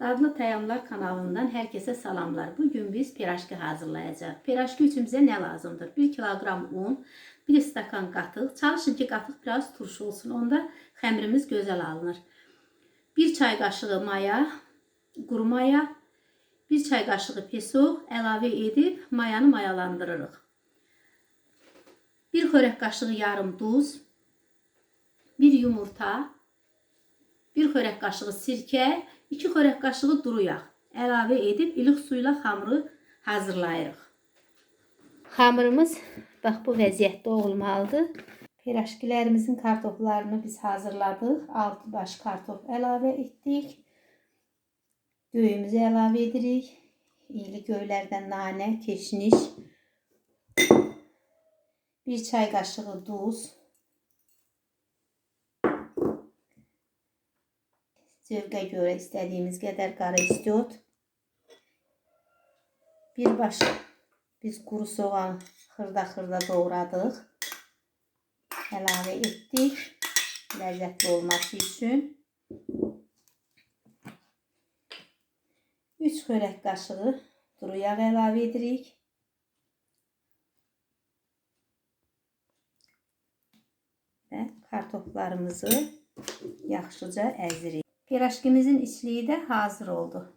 Dadlı Təyamlar kanalından herkese salamlar. Bugün biz piraşki hazırlayacağız. Piraşki için ne lazımdır? 1 kilogram un, 1 stakan qatıq. Çalışın ki qatıq biraz turşu olsun. Onda xəmirimiz gözəl alınır. 1 çay qaşığı maya, quru maya, 1 çay qaşığı pesoq əlavə edib mayanı mayalandırırıq. 1 xörək qaşığı yarım duz, 1 yumurta, 1 xörək qaşığı sirkə, 2 xörək qaşığı duru yağ əlavə edib ilıq su ilə xamırı hazırlayırıq. Xamırımız bax bu vəziyyətdə olmalıdır. Piraşkilərimizin kartoflarını biz hazırladıq. 6 baş kartof əlavə etdik. Göyümüzü əlavə edirik. İyili göylərdən nanə, keşniş, 1 çay qaşığı duz, Zövqə görə istədiyimiz qədər qara istiot. Bir baş biz quru soğan xırda-xırda doğradıq. Əlavə etdik. Ləzzətli olması üçün. 3 xörək qaşığı duru yağ əlavə edirik. Və kartoflarımızı yaxşıca əzirik. Piraşkimizin içliği de hazır oldu.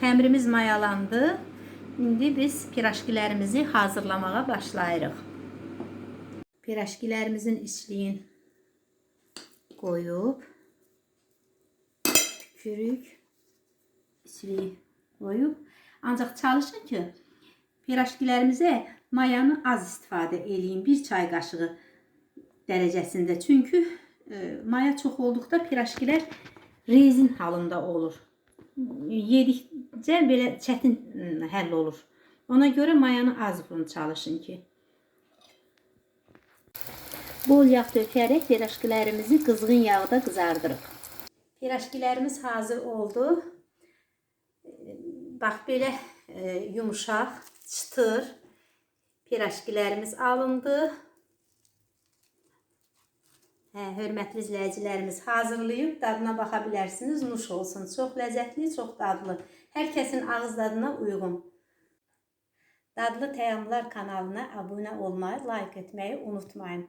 Xəmirimiz mayalandı. İndi biz piraşkilərimizi hazırlamağa başlayırıq. Piraşkilərimizin içliyin qoyub tükürük içliyi qoyub ancaq çalışın ki piraşkilərimizə mayanı az istifadə eləyin. 1 çay qaşığı dərəcəsində. Çünki maya çox olduqda piraşkilər rezin halında olur. Yedikcə belə çətin ıı, həll olur. Ona görə mayanı az vurun çalışın ki. Bol yağ dökərək piraşkilərimizi qızğın yağda qızardırıq. Piraşkilərimiz hazır oldu. Bax belə e, yumşaq, çıtır piraşkilərimiz alındı. Hə, hörmətli izləyicilərimiz hazırlayıb dadına baxa bilərsiniz. Nuş olsun. Çox ləzzətli, çox dadlı. Hər kəsin ağız dadına uyğun. Dadlı Təyamlar kanalına abunə olmayı, like etməyi unutmayın.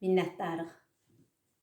Minnətdarıq.